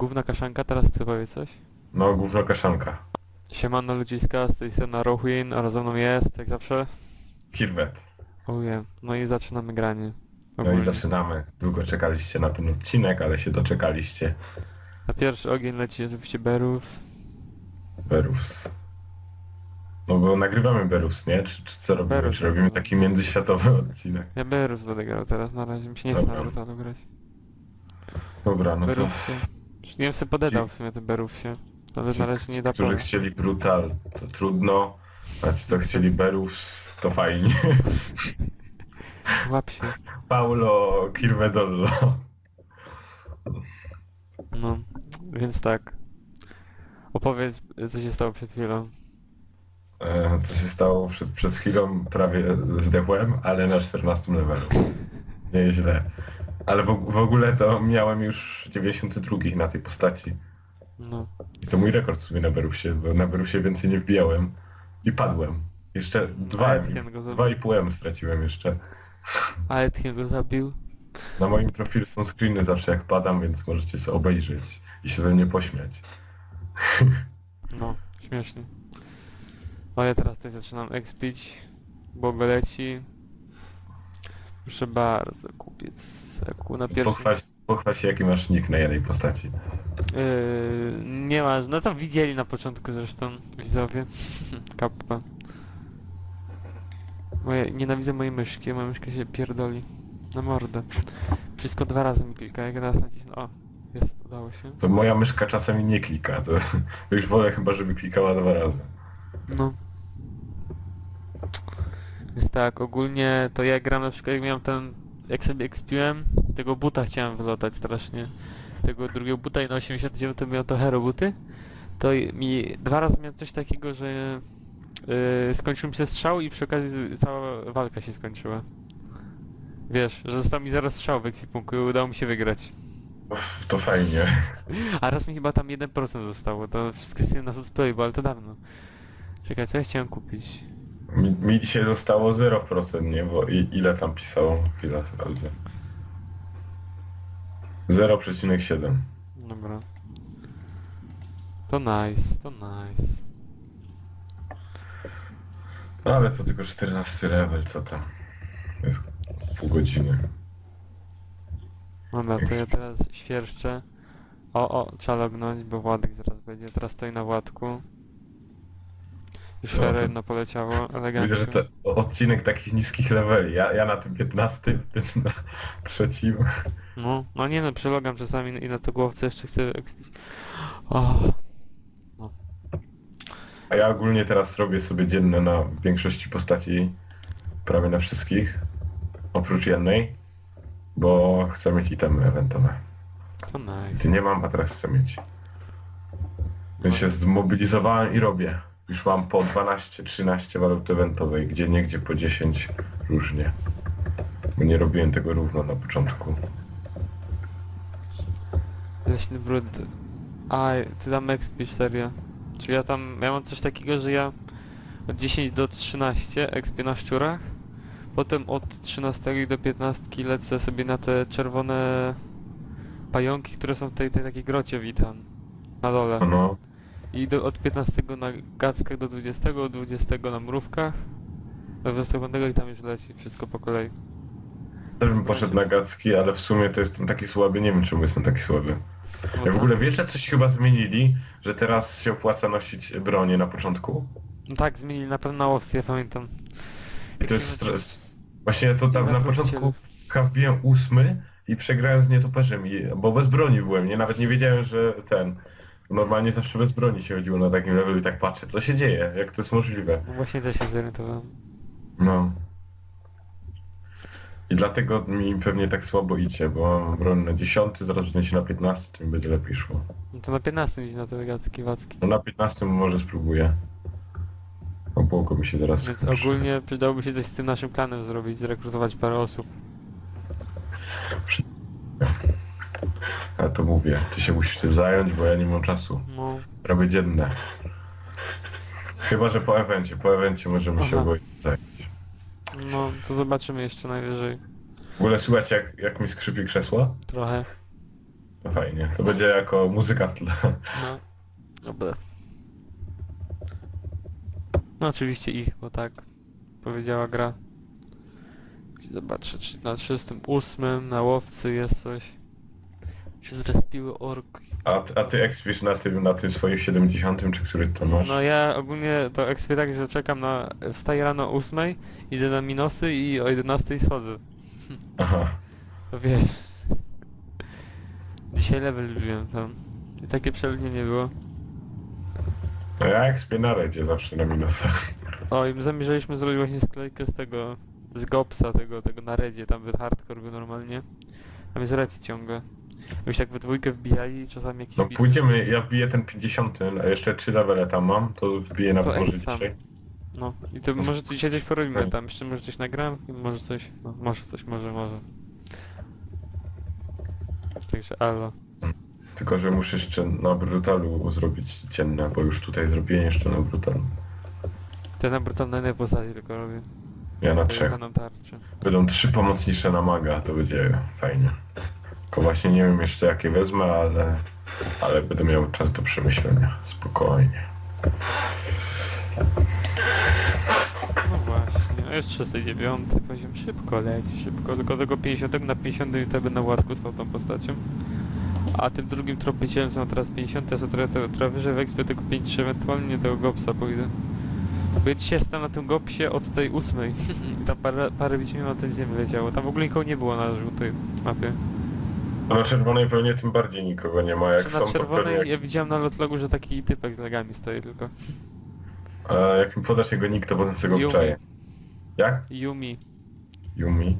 Gówna kaszanka, teraz ty powie coś. No, gówno kaszanka. Siemano ludziska, z tej strony Rohwin, a ze mną jest, jak zawsze, Kirwet. Oje. No i zaczynamy granie. No i Ogólnie. zaczynamy. Długo czekaliście na ten odcinek, ale się doczekaliście. Na pierwszy ogień leci oczywiście Berus. Berus. No bo nagrywamy Berus, nie? Czy, czy co robimy? Berus, Czy robimy no. taki międzyświatowy odcinek? Ja Berus będę grał teraz, na razie mi się nie chce Dobra. na Brutalu grać. Dobra, no to. Już Nie wiem, sobie podedał w sumie ten Berusie. Ale na razie nie da którzy chcieli Brutal, to trudno. A ci, co chcieli Berus, to fajnie. Łap się. Paulo Kirvedollo. No, więc tak. Opowiedz, co się stało przed chwilą. E, Co się stało przed, przed chwilą, prawie zdechłem, ale na 14 levelu. Nieźle. Ale w, w ogóle to miałem już 92 na tej postaci. No. I to mój rekord w sumie na Berusie, bo na Berusie więcej nie wbijałem. I padłem. Jeszcze dwa, Etienne go zabił. dwa i pół M straciłem jeszcze. A Etienne go zabił. Na moim profilu są screeny zawsze jak padam, więc możecie sobie obejrzeć i się ze mnie pośmiać. No, śmiesznie. O, ja teraz tutaj zaczynam expić. Bogo leci. Proszę bardzo, kupiec seku na pierwszy... Pochwal, pochwal się jaki masz nick na jednej postaci. Yy, nie ma, no to widzieli na początku zresztą widzowie. Kappa. Moje, nienawidzę mojej myszki, moja myszka się pierdoli. Na mordę. Wszystko dwa razy mi klika, jak raz nacisnę... O, jest, udało się. To moja myszka czasami nie klika, to już wolę chyba, żeby klikała dwa razy. No. Więc tak, ogólnie to ja gram na przykład jak miałem ten, jak sobie expiłem, tego buta chciałem wylotać strasznie. Tego drugiego buta i na 89 to miałem to hero buty. To mi dwa razy miałem coś takiego, że yy, skończył mi się strzał i przy okazji cała walka się skończyła. Wiesz, że został mi zaraz strzał w ekwipunku i udało mi się wygrać. To fajnie. A raz mi chyba tam 1% zostało, to wszystkie sceny na Sosplay, bo ale to dawno. Czekaj, co ja chciałem kupić? Mi, mi dzisiaj zostało 0%, nie? Bo i, ile tam pisało? Chwila sprawdzę. 0,7. Dobra. To nice, to nice. No ale to tylko 14 level, co tam? Jest pół godziny. Dobra, to ja teraz świerszczę. O, o, trzeba lognąć, bo Władek zaraz będzie. Teraz stoi na Władku. Już No, to- jedno poleciało, Widzę, elegancko. że to odcinek takich niskich leveli. Ja, ja na tym 15, ty na trzecim. No, no nie no, przelogam czasami i na to głowce jeszcze chcę... ekspić. O, A ja ogólnie teraz robię sobie dzienne na większości postaci. Prawie na wszystkich. Oprócz jednej. Bo chcę mieć itemy eventowe. to nice. Ty nie mam, a teraz chcę mieć. Więc się zmobilizowałem i robię. Już mam po 12-13 walut eventowej, gdzie niegdzie po 10 różnie. Bo nie robiłem tego równo na początku. Leśny brud. A, ty tam expisz serio. Czy ja tam, ja mam coś takiego, że ja od 10 do 13 expię na szczurach, potem od 13 do 15 lecę sobie na te czerwone pająki, które są w tej, tej takiej grocie witan. Na dole. No, I do, od 15 na gackach do 20, od 20 na mrówkach, do 25 i tam już leci wszystko po kolei. też bym poszedł na gacki, ale w sumie to jestem taki słaby, nie wiem czemu jestem taki słaby. No Ja w ogóle tak. wiesz, że coś chyba zmienili, że teraz się opłaca nosić bronię na początku? No tak, zmienili na pewno na łowcy, ja pamiętam. I to jest stres. Właśnie to tam Na początku wbiłem ósmy i przegrałem z nietoperzem, i, bo bez broni byłem, nie? Nawet nie wiedziałem, że ten... Normalnie zawsze bez broni się chodziło na takim levelu i tak patrzę, co się dzieje, jak to jest możliwe. No właśnie też się zorientowałem. No. I dlatego mi pewnie tak słabo idzie, bo mam broń na 10, zaraz na 15, to mi będzie lepiej szło. No to na 15 iść na te gacki, wacki. No na 15 może spróbuję. Obłogo mi się teraz Więc skończy. ogólnie przydałoby się coś z tym naszym klanem zrobić, zrekrutować parę osób. Ja to mówię, ty się musisz tym zająć, bo ja nie mam czasu. No, Robię dzienne. Chyba, że po evencie. Po evencie możemy się Aha. oboje zająć. no, to zobaczymy jeszcze najwyżej. W ogóle słuchać jak, jak mi skrzypi krzesło? Trochę. To fajnie. To będzie jako muzyka w tle. No. Dobra. No oczywiście ich, bo tak powiedziała gra. Zobaczę, czy na 38 na łowcy jest coś. Się zrespiły orki. A, a ty ekspisz na tym, na tym swoim 70 czy który to masz? No ja ogólnie to ekspię tak, że czekam na... Wstaję rano o 8, idę na minusy i o 11 schodzę. Aha. To wiesz. Dzisiaj level lubiłem tam. I takie przeludnienie było. No ja ekspię na redzie zawsze na minusach. O i zamierzaliśmy zrobić właśnie sklejkę z tego, z Gopsa, tego, tego na redzie, tam by hardcore był normalnie. Tam jest red ciągle. Byś tak we dwójkę wbijali i czasami jakiś No bit- pójdziemy, ja wbiję ten 50, a jeszcze 3 levele tam mam, to wbiję na To tam. dzisiaj. No i to może dzisiaj coś porobimy No. tam, jeszcze może coś nagram, może coś, no może coś, może, może. Także alo. Tylko, że muszę jeszcze na brutalu zrobić dzienne, bo już tutaj zrobiłem jeszcze na brutalu. Te na brutalne postaci tylko robię. Ja na trzech. Będą trzy pomocnicze na maga, to będzie fajnie. Tylko właśnie nie wiem jeszcze jakie wezmę, ale... Ale będę miał czas do przemyślenia. Spokojnie. No właśnie, no już 39 poziom szybko leci, szybko, tylko tego 50 na 50 i tego na łatku z tą postacią. A tym drugim tropicielem są teraz 50, ja sobie trochę, trochę, trochę wyżej w ekspie tego 5 ewentualnie tego gopsa pójdę. Ja dzisiaj stałem na tym gopsie od tej ósmej tam parę, parę mi na tej ziemi leciało. Tam w ogóle nikogo nie było na żółtej mapie. A na czerwonej pewnie tym bardziej nikogo nie ma, jak Czy są na to czerwonej pewnie... ja widziałem na lotlogu, że taki typek z legami stoi tylko. A jak mi podasz jego nick, to potem sobie go Yumi. wczaję. Jak? Yumi. Yumi?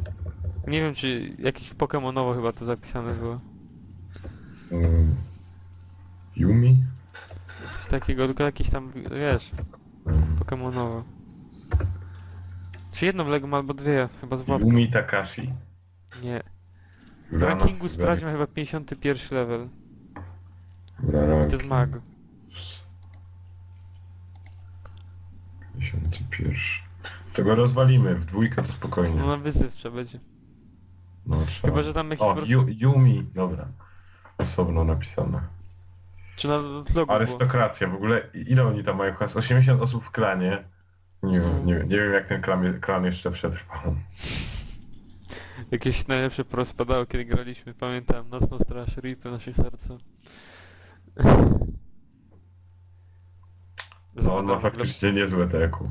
Nie wiem czy jakiś Pokemonowo chyba to zapisane było. Mm. Yumi? Coś takiego, tylko jakiś tam, wiesz, Mm. Pokemonowo. Czy jedną Legum albo dwie, chyba z Władką. Yumi Takashi? Nie. W rankingu Suzari. sprawdźmy chyba 51 level. To jest mag. 51. Tego rozwalimy, w dwójkę to spokojnie. No na wyzyw trzeba będzie. No, trzeba. Chyba, że tam jakiś O, prostu... Yu, Yumi, dobra. Osobno napisane. Czy na logo było. Arystokracja, w ogóle ile oni tam mają chyba z 80 osób w klanie. Nie wiem, nie, wiem- nie wiem jak ten klan, klan jeszcze przetrwał. Jakieś najlepsze prospadało, kiedy graliśmy. Pamiętam, Nocną Straż, ripy nasze serca. No on ma faktycznie niezłe te eku.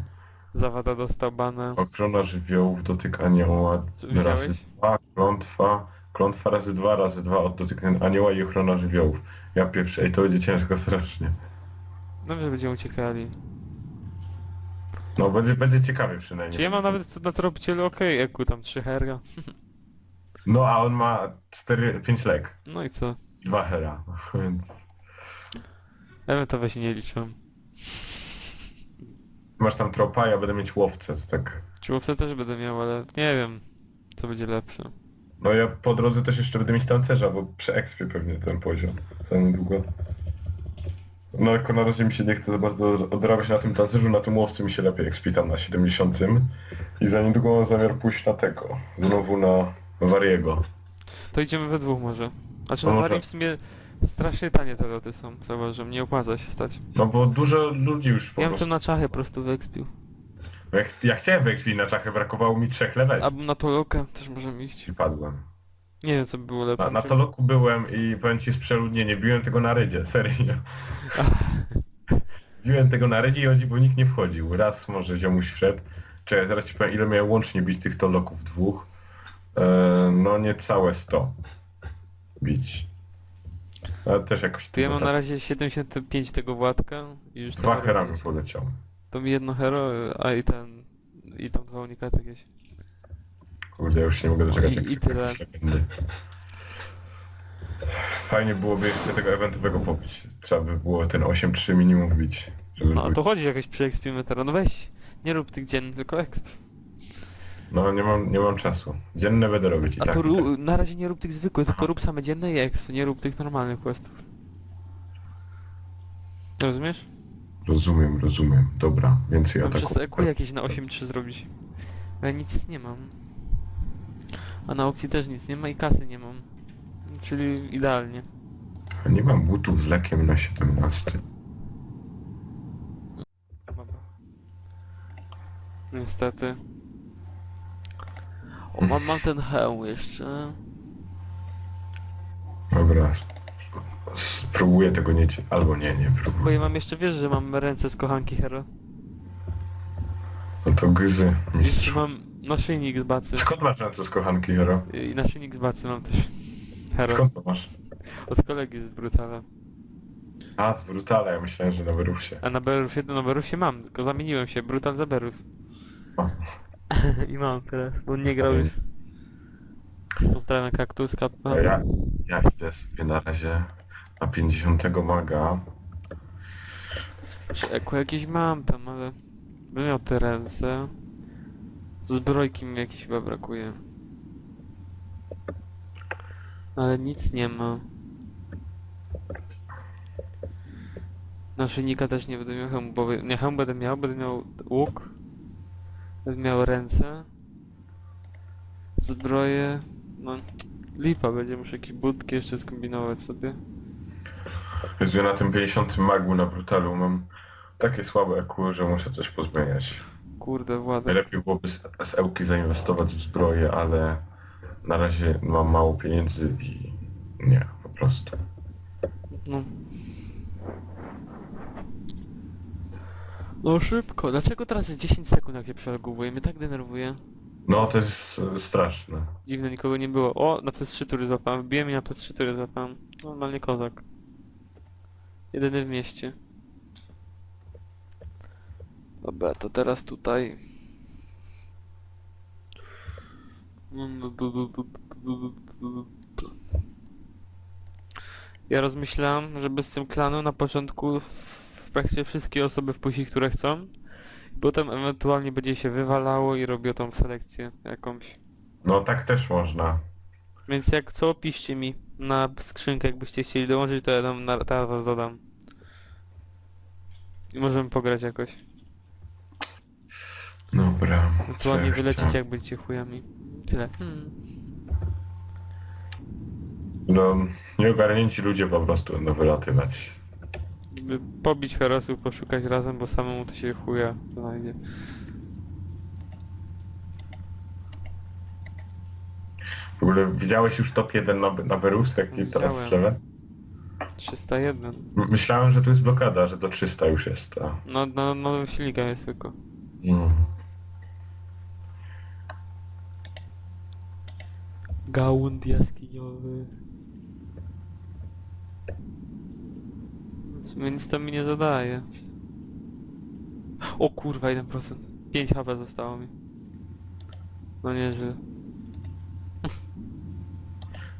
Zawada dostał bana. Ochrona żywiołów, dotyk anioła Co, razy widziałeś? dwa, klątwa, klątwa razy dwa, razy dwa od dotyk anioła i ochrona żywiołów. Ja pierwszy, ej to będzie ciężko strasznie. No, że będziemy uciekali. No będzie, będzie ciekawie przynajmniej. Czy ja mam nawet co na tropicielu okej, Eku, tam 3 herga. No a on ma 4, 5 lek. No i co? 2 hera, więc... Ewentowe się nie liczą. Masz tam tropa, ja będę mieć łowcę, to tak... Czułowce też będę miał, ale nie wiem, co będzie lepsze. No ja po drodze też jeszcze będę mieć tancerza, bo przeekspię pewnie ten poziom za niedługo. No tylko na razie mi się nie chce za bardzo odrabiać na tym tancerzu, na tym łowcy mi się lepiej expi tam na 70. I za niedługo mam zamiar pójść na tego, znowu na Wariego. To idziemy we dwóch może. Znaczy No na może. Warii w sumie strasznie tanie te loty są, zauważyłem, nie opłaca się stać. No bo dużo ludzi już po Ja bym prostu... to na czachy po prostu wyekspił. Ja, ch- ja chciałem wyekspić na czachę, brakowało mi trzech leveli. Albo na Toloka też możemy iść. I padłem. Nie wiem co by było lepsze. Na, na Toloku byłem i powiem ci z przeludnienie, biłem tego na rydzie, serio. Biłem tego na rydzie i chodzi, bo nikt nie wchodził. Raz może ziomuś wszedł. Czekaj, zaraz ci powiem ile miałem łącznie bić tych Toloków dwóch. E, no niecałe 100 bić. Ale też jakoś... To ja mam tak- na razie 75 tego Władka i już Dwa tego herami poleciał. To mi jedno hero, a i ten... I tam dwa unikaty jakieś. Kurde, ja już się nie mogę doczekać I- jak i tyle. Fajnie byłoby jeszcze tego eventowego pobić. Trzeba by było ten 8-3 minimum wbić. Żeby No to chodzi jakoś przeekspimy teraz, no weź. Nie rób tych dziennych, tylko exp. No nie mam, nie mam czasu. Dzienne będę robić i A tak. to i tak. ru- na razie nie rób tych zwykłych, tylko Aha. rób same dzienne i exp, nie rób tych normalnych questów. Rozumiesz? Rozumiem, rozumiem. Dobra, więcej Mam ataków. przez EQ jakieś na 8-3 zrobić. Ja nic nie mam. A na opcji też nic nie ma i kasy nie mam. Czyli idealnie. Nie mam butów z lekiem na 17. Dobra. Niestety. O, mam, mam ten hełm jeszcze. Dobra. Spróbuję tego nie... ci- Albo nie, nie Bo próbuję. ja mam jeszcze, wiesz, że mam ręce z kochanki Hero. No to gzy, Jeszcze mistrz. mam naszyjnik z bacy. Skąd masz ręce z kochanki, Hero? I naszyjnik z bacy mam też. Hero. Skąd to masz? Od kolegi z Brutala. A, z Brutala, ja myślałem, że na Wyrusie. A na Berusie, no na Berusie mam, tylko zamieniłem się. Brutal za Berus. O. I mam teraz, bo nie grał już. Pozdrawiam kaktus, kappa. Ja, ja idę sobie na razie na 50 maga. Czekło jakieś mam tam, ale... Bym miał te ręce. Zbrojki mi jakieś chyba brakuje. Ale nic nie ma. Naszyjnika też nie będę miał hełmu, bo nie hełm będę miał, będę miał łuk. Będę miał ręce. Zbroję. No, lipa będzie, muszę jakieś budki jeszcze skombinować sobie. Jezu, ja na tym 50 magu na Brutalu mam takie słabe EQ, że muszę coś pozmieniać. Kurde, Władek. Najlepiej byłoby z SL-ki zainwestować w zbroję, ale na razie mam mało pieniędzy i nie, po prostu. No. No szybko. Dlaczego teraz jest 10 sekund jak się przelegowuje? Mnie tak denerwuje. No to jest e, straszne. Dziwne, nikogo nie było. O, na plus 3 tury złapałem. Wbiłem i na plus 3 tury złapałem. Normalnie kozak. Jedyny w mieście. Dobra, to teraz tutaj. Ja rozmyślałem, żeby z tym klanu na początku w praktycznie wszystkie osoby wpuścić, które chcą. Potem ewentualnie będzie się wywalało i robiło tą selekcję jakąś. No tak też można. Więc jak co, piszcie mi na skrzynkę, jakbyście chcieli dołączyć, to ja tam na, teraz was dodam. I możemy pograć jakoś. Dobra. Ewentualnie ja wylecieć jak będziecie chujami. Tyle. Hmm. No, nieogarnięci ludzie po prostu będą wylatywać. By Pobić herosów, poszukać razem, bo samemu to się chuja znajdzie. W ogóle widziałeś już top 1 na, na Berus, jaki teraz Widziałem. level? 301. M- Myślałem, że tu jest blokada, że do 300 już jest, a... No, no, nowym silnikiem jest tylko. Mm. Gałund jaskiniowy. W sumie nic to mi nie zadaje. O kurwa, 1%. 5 HP zostało mi. No nieźle.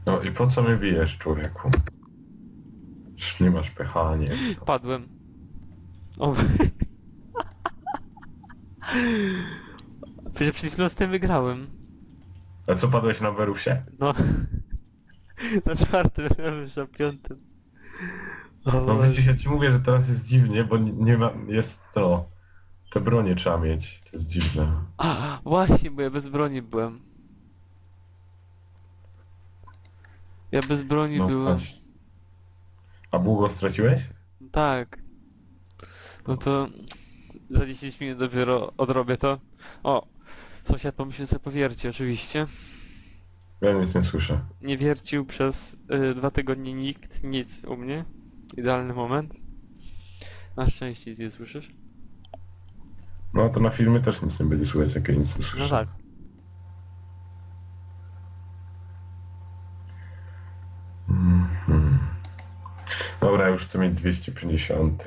No i po co mnie bijesz, człowieku? Już nie masz pH, nie wiem co. Padłem. O. Przecież przed chwilą z tym wygrałem. A co, padłeś na Berusie? No. Na czwartym, już na piątym. O, No Boże. widzisz, ja ci mówię, że teraz jest dziwnie, bo nie- nie ma... jest to... Te bronie trzeba mieć, to jest dziwne. A, właśnie, bo ja bez broni byłem. Ja bez broni No, byłem. patrz. A długo straciłeś? Tak. No to za 10 minut dopiero odrobię to. O, sąsiad pomyślał sobie powierci oczywiście. Ja nic nie słyszę. Nie wiercił przez y, dwa tygodnie nikt, nic u mnie. Idealny moment. Na szczęście nic nie słyszysz. No to na filmie też nic nie będzie słychać, jak ja nic nie słyszę. No tak. Mhm. Dobra, już chcę mieć 250.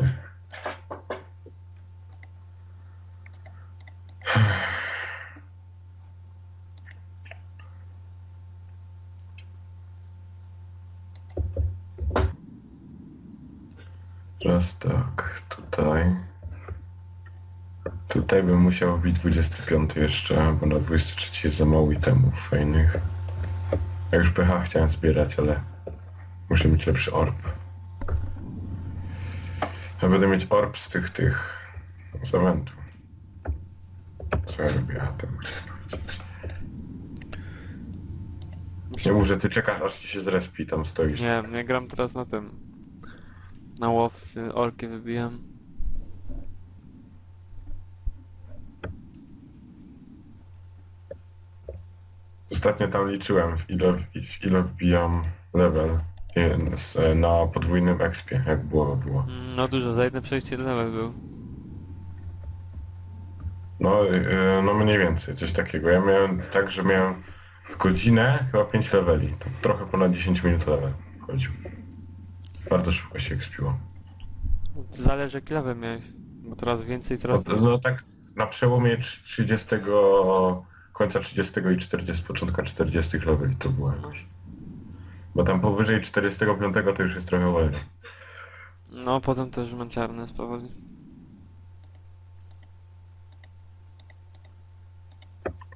Teraz tak, tutaj. Tutaj bym musiał wbić 25 jeszcze, bo na 23 jest za mało itemów fajnych. Ja już PH chciałem zbierać, ale muszę mieć lepszy orb. Ja będę mieć orb z tych, tych, z eventu. Co ja robię? A, tam chciałem powiedzieć. Nie mów, że ty czekasz aż ci się zrespi, tam stoisz. Nie, nie gram teraz na tym. Na łowcy, orki wybijam. Ostatnio tam liczyłem, w ile, w ile wbijam level z- e, na podwójnym expie, jak było, było. Mm, No dużo, za jedno przejście level był. No, e, no mniej więcej, coś takiego. Ja miałem tak, że miałem w godzinę chyba 5 leveli. To trochę ponad 10 minut level chodził. Bardzo szybko się expiło. Zależy jaki level miałeś. Bo teraz więcej, No, coraz... to- no tak na przełomie trz- 30, końca 30 i 40, początka 40 leveli to było jakoś. Bo tam powyżej 45 to już jest trochę wolniej. No potem też męczarne jest powoli.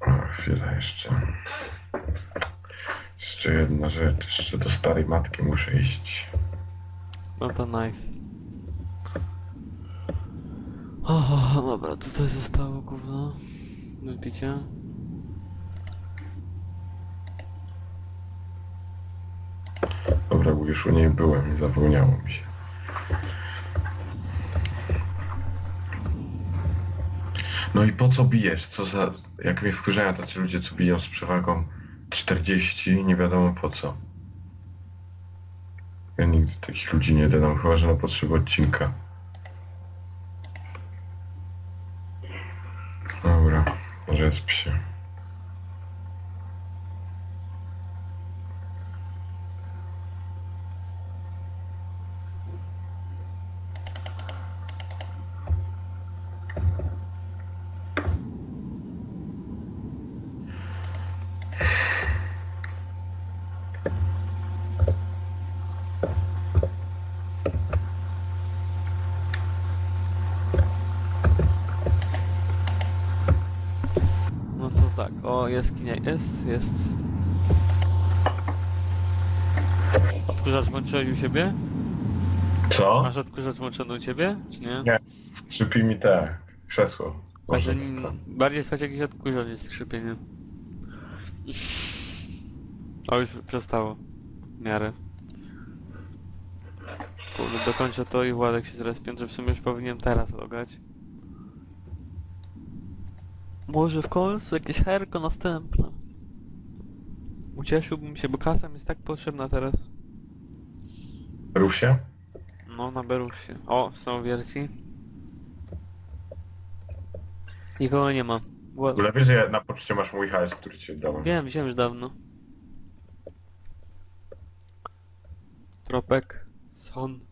O, chwilę jeszcze. Jeszcze jedna rzecz, jeszcze do starej matki muszę iść. No to nice. O, dobra, tutaj zostało gówno. Do picia. Dobra, bo już u niej byłem i zapomniało mi się. No i po co bijesz? Co za... Jak mnie wkurzają tacy ludzie, co biją z przewagą 40, nie wiadomo po co. Ja nigdy takich ludzi nie dodam, chyba że na potrzeby odcinka. Dobra, może jest psie. No to tak, o jaskinia jest, jest. Odkurzacz włączyłeś u siebie? Co? Masz odkurzacz włączony u ciebie, czy nie? Nie, skrzypi mi te krzesło. Może Może n- to. bardziej słychać jakiś odkurzacz jest skrzypienie. O już przestało. W miarę. Kurde, dokończę to i Władek się zaraz piętrze, w sumie już powinienem teraz logać. Może w końcu jakieś herko następne. Ucieszyłbym się, bo kasa mi jest tak potrzebna teraz. Rusie? No, na Berusie. O, są wierci. Nikogo nie ma. W ogóle wiesz, że ja na poczcie masz mój hajs, który ci dałem. Wiem, wziąłem już dawno. Tropek. Son.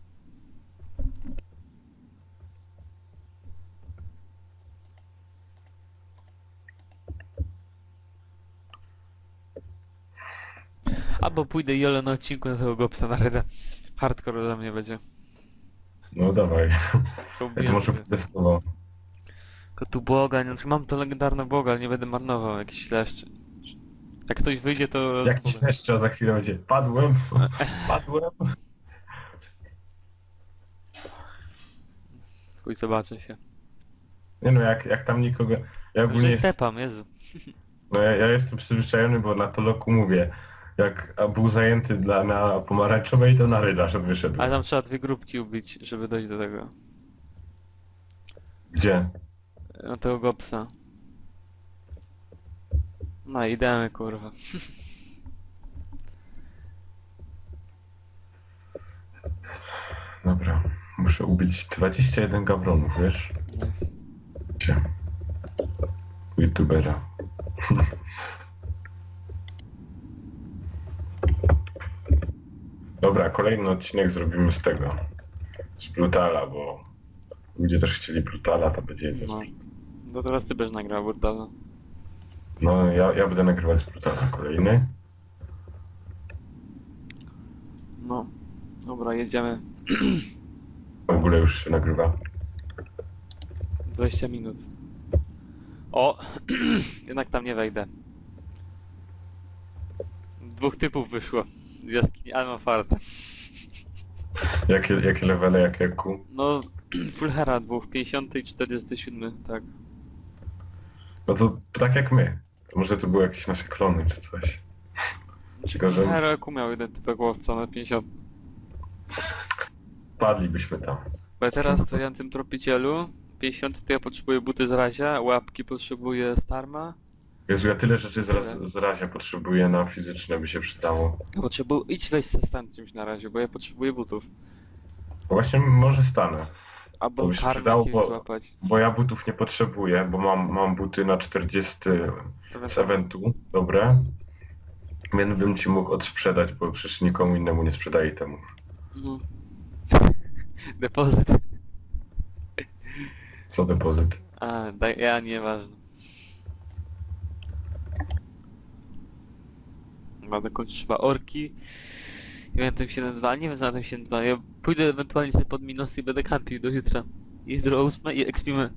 Albo pójdę jolo na odcinku na tego Gopsa na Reda. Hardcore dla mnie będzie. No dawaj. Ja to może testował. Tylko tu błoga, nie, znaczy mam to legendarne błoga, ale nie będę marnował jakiś śleszczy. Jak ktoś wyjdzie to... Jakiś jeszcze za chwilę będzie. Padłem. Padłem. Chuj, zobaczę się. Nie no, jak, jak tam nikogo... Ja ogólnie Że jest, stepam, Jezu. no, ja, ja jestem przyzwyczajony, bo na to loku mówię. Jak był zajęty dla, na pomarańczowej, to na ryda, żeby wyszedł. Ale tam trzeba dwie grupki ubić, żeby dojść do tego. Gdzie? Do tego gopsa. No idemy kurwa. Dobra. Muszę ubić 21 gawronów, wiesz? Nice. Gdzie? Youtubera. Dobra, kolejny odcinek zrobimy z tego. Z Brutala, bo ludzie też chcieli Brutala, to będzie jeden z No. No teraz ty będziesz nagrał Burdala. No, ja, ja będę nagrywać z Brutala kolejny. No. Dobra, jedziemy. W ogóle już się nagrywa. 20 minut. O! Jednak tam nie wejdę. Dwóch typów wyszło z jaskini, ale mam farta. Jakie, jakie levele, jakie ku? No, full hera dwóch, 50 i 47, tak. No to tak jak my. To może to były jakieś nasze klony czy coś. Tylko, że Hero jak umiał jeden typek łowca na 50. padlibyśmy tam. Bo ja teraz to ja na tym tropicielu 50 to ja potrzebuję buty z razia, łapki potrzebuję starma. Jezu, ja tyle rzeczy z, raz, z razia potrzebuję na fizyczne, by się przydało. Potrzebuję... Idź weź se stan czymś na razie, bo ja potrzebuję butów. Właśnie może stanę. Albo To by się karmę przydało, jakiegoś bo- złapać. Bo ja butów nie potrzebuję, bo mam, mam buty na 40 z eventu, dobre. Więc bym ci mógł odsprzedać, bo przecież nikomu innemu nie sprzedaję temu. No. Depozyt. Co depozyt? A, daj, ja nieważne. Mamy kończyć chyba orki. I będę tym 7.2, nie wiem za tym 7.2. Ja pójdę ewentualnie sobie pod minus i będę kampił do jutra. I Jutro o 8 i ekspimy.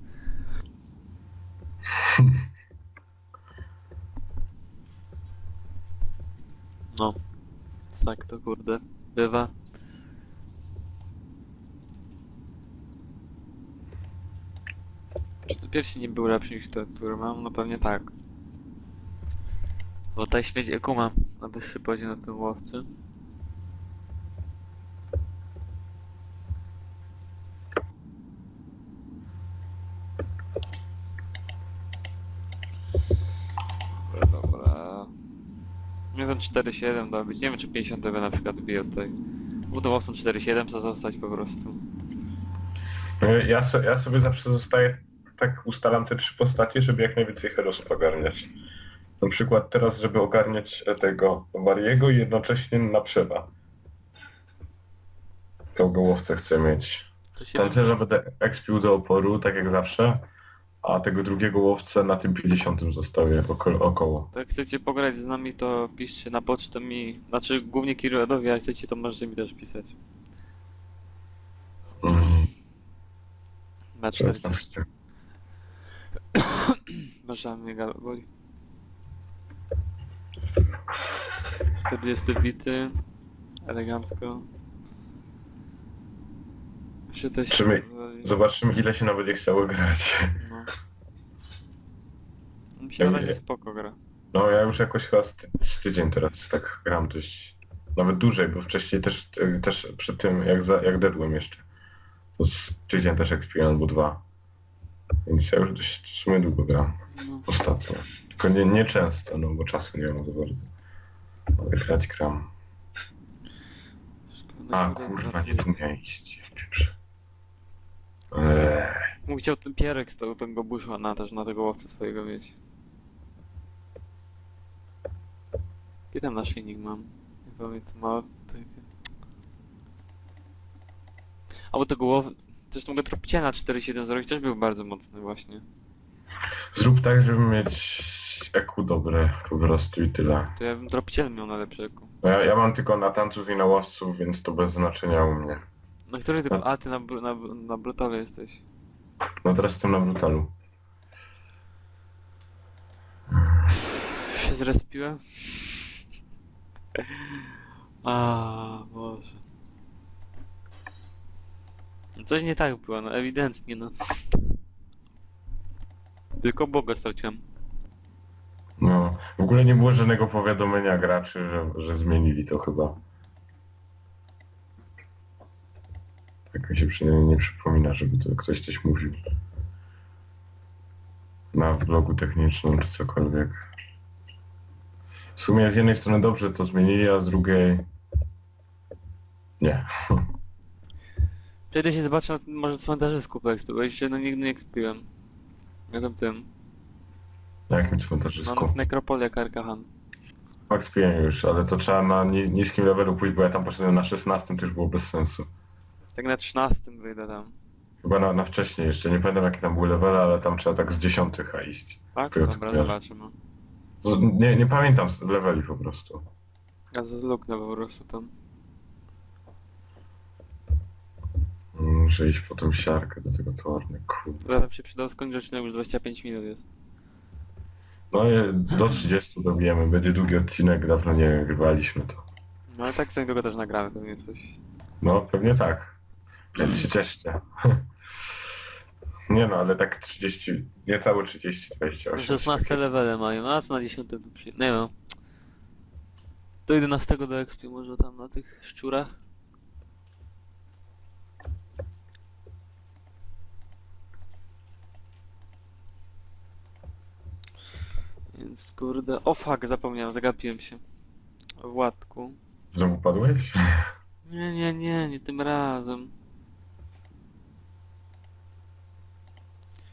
No. Tak to kurde. Bywa. Czy to pierwszy nie był lepszy niż te, które mam? No pewnie tak. Bo ta śmieć Ekuma na wyższy poziom na tym łowcy. Dobra, dobra. Nie wiem 4,7 dobić. Nie wiem czy 50 by na przykład biją tutaj. Budową 4,7 co zostać po prostu. No ja- Ja, so, ja sobie zawsze zostaję, tak ustalam te trzy postacie, żeby jak najwięcej herosów ogarniać. Na przykład teraz, żeby ogarniać e, tego Wariego i jednocześnie na przewa. To gołowce chcę mieć. To się Tancerza będę expił do oporu, tak jak zawsze, a tego drugiego łowcę na tym 50 zostawię oko, około. Jak chcecie pograć z nami, to piszcie na pocztę mi, znaczy głównie Kiroedowi, a chcecie, to możecie mi też pisać. Mm, Na to jest 40. tak. Może mnie. 40 bity. Elegancko. Jeszcze też... Czy my- Zobaczymy ile się nawet nie chciało grać. No. Mi się Ja na razie mówię- spoko gra. No ja już jakoś chyba z, ty- z tydzień teraz tak gram dość. Nawet dłużej, bo wcześniej też, e, też przed tym jak, za, jak dedłem jeszcze. To z tydzień też expiłem albo dwa. Więc ja już dość w sumie długo gram. No. Ostatnio. Tylko nie, nie często, no bo czasu nie mam za bardzo. Ale grać gram. A kurwa, nie tu miałem iść. Eee, Mógł chciał ten pierek z tego, tego bushmana też na tego łowcę swojego mieć. Jaki tam naszyjnik mam? Nie pamiętam, ma takie... Albo tego łow... Zresztą mogę tropiciela na 4.7 zrobić, też był bardzo mocny właśnie. Zrób tak, żeby mieć EQ dobre po prostu i tyle. To ja bym tropiciel miał na lepszego. No Ja, ja mam tylko na tanców i na łowców, więc to bez znaczenia u mnie. Na który ty... A, ty na, br- na, na brutalu jesteś. No teraz jestem na brutalu. się zrespiłem. A Boże. No Coś nie tak było, no ewidentnie no. Tylko Boga straciłem. W ogóle nie było żadnego powiadomienia graczy, że, że zmienili to chyba. Tak mi się przynajmniej nie przypomina, żeby to ktoś coś mówił. Na blogu technicznym czy cokolwiek. W sumie z jednej strony dobrze to zmienili, a z drugiej... Nie. Przejdę się zobaczę może cmentarzysku po ekspie, bo jeszcze no nigdy nie ekspiłem. Ja tam tym. Na jakim No cmentarzysku? na nekropolię Karkahan. Max piłem już, ale to trzeba na ni niskim levelu pójść, bo ja tam poszedłem na 16, to już było bez sensu. Tak na 13 wyjdę tam. Chyba na, na wcześniej jeszcze, nie pamiętam jakie tam były levele, ale tam trzeba tak z dziesiątych a iść. Tak? Tego Dobra, zobaczymy. Z, nie, nie pamiętam z leveli po prostu. Ja zluknę po prostu tam. Muszę iść po tą siarkę do tego torny, kurde. Zaraz się przydał skończyć odcinek, już 25 minut jest. No je- do 30 dobijemy, będzie długi odcinek, dawno nie nagrywaliśmy to. No ale tak sobie tego też nagramy pewnie coś. No pewnie tak. Więc się cieszcie. Nie no, ale tak 30, niecałe 30, 28. 16 levele mają, a co na 10 to przy... Nie no. Do 11 do expi może tam na tych szczurach. Więc kurde... O fuck, zapomniałem, zagapiłem się. W łatku. Znowu padłeś? Nie, nie, nie, nie tym razem.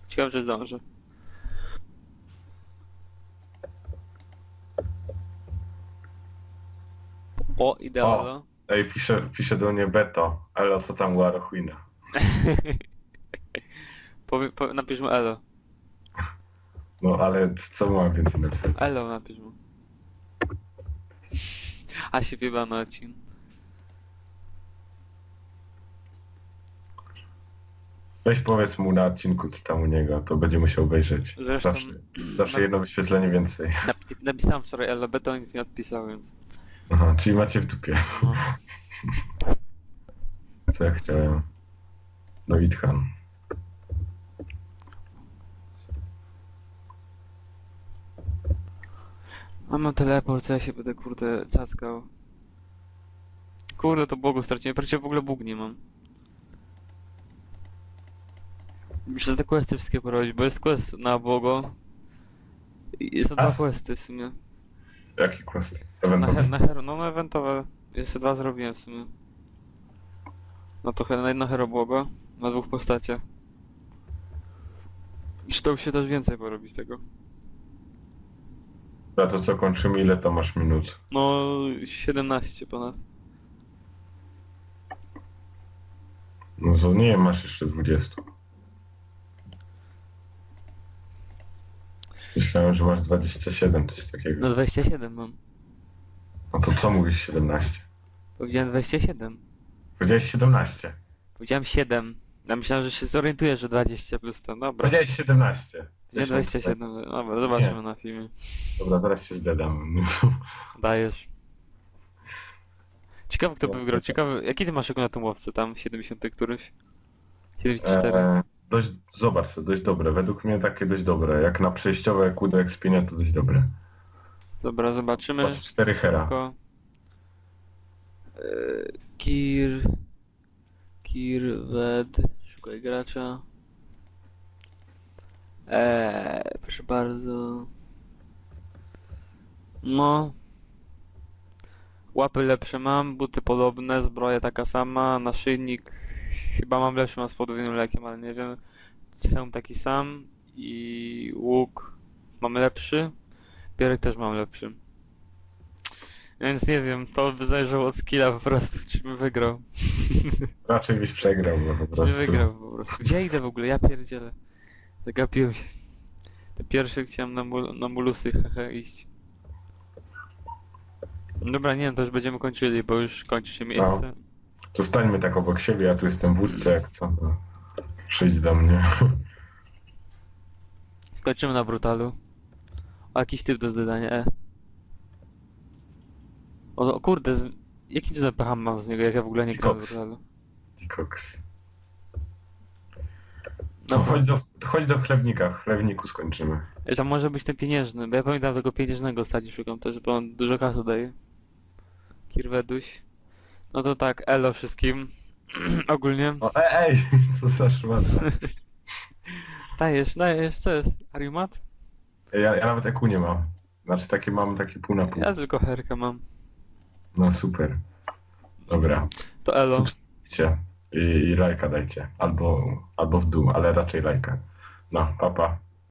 Ciekawe, że zdążę. O, idealno. Ej, pisze, pisze do mnie Beto. Elo, co tam u Arochuina? Powie, powie, napisz mu elo. No ale c- co mam więcej napisać? Elo napisz mu. A się na odcin. Weź powiedz mu na odcinku co tam u niego, to będzie musiał obejrzeć. Zresztą- Zawsze, zawsze jedno wyświetlenie więcej. Napi- napisałem wczoraj elo, beto nic nie odpisał, więc... Aha, czyli macie w dupie. No. Co ja chciałem? No Witchan. A mam teleport, co ja się będę kurde cackał. Kurde to Bogu straciłem, prawie w ogóle Bóg nie mam. Muszę te questy wszystkie porobić, bo jest quest na Bogo. I są dwa questy w sumie. Jaki quest? Na, he- Ewentualnie. na hero, no na eventowe. Jeszcze dwa zrobiłem w sumie. No to he- na jedno hero Bogo, na dwóch postaciach. Przydał się też więcej porobić tego. A to co kończymy, ile to masz minut? No 17 ponad. No to nie masz jeszcze 20. Myślałem, że masz 27, coś takiego. No 27 mam. No to co mówisz 17? Powiedziałem 27. Powiedziałeś 17. Powiedziałem 7. Ja myślałem, że się zorientuję, że 20 plus to. Dobra. Powiedziałeś 17. Powiedziałem Dziesiąt, 27. Dobra, zobaczymy Nie. na filmie. Dobra, zaraz się zgadam. Dajesz. Ciekawe kto by wygrał. Ciekawe, jaki ty masz na tą łowce tam? 70 któryś? 74. Eee, dość, zobacz, to dość dobre. Według mnie takie dość dobre. Jak na przejściowe kół do Expinia to dość dobre. Dobra, zobaczymy. Masz 4 hera. Szybko. Eee, Kir... Kir, Wed, szukaj gracza. Eee, proszę bardzo. No. Łapy lepsze mam, buty podobne, zbroja taka sama, naszyjnik chyba mam lepszy, mam z podwójnym lekiem, ale nie wiem. Hełm taki sam i łuk mam lepszy. Pierek też mam lepszy. Więc nie wiem, to by zależało od skilla po prostu, czy bym wygrał. Raczej byś przegrał, bo po prostu. wygrał po prostu. Gdzie idę w ogóle? Ja pierdzielę. Zagapiłem się. Te pierwsze chciałem na, mul na mulusy hehe iść. Dobra, nie wiem, to już będziemy kończyli, bo już kończy się miejsce. To stańmy tak obok siebie, ja tu jestem w jak co, to przyjdź do mnie. Skończymy na brutalu. O, jakiś typ do zadania, e. O, o kurde, z... jaki zapecham mam z niego, jak ja w ogóle nie gram w Cox. No, No, chodź, do, chodź do chlewnika, w chlewniku skończymy. Ej, To może być ten pieniężny, bo ja pamiętam tego pieniężnego ostatnio szukam też, bo on dużo kasy daje. Kirweduś. No to tak, elo wszystkim. Ogólnie. O, ej, ej, co za szmata. Dajesz, dajesz, co jest? Ariumat? Ej, Ja, ja nawet eku nie mam. Znaczy takie mam taki pół na pół. Ja tylko herkę mam. No super. Dobra. To elo. Subskrybujcie i, i lajka dajcie. Albo, albo w dół, ale raczej lajka. No, papa. Pa.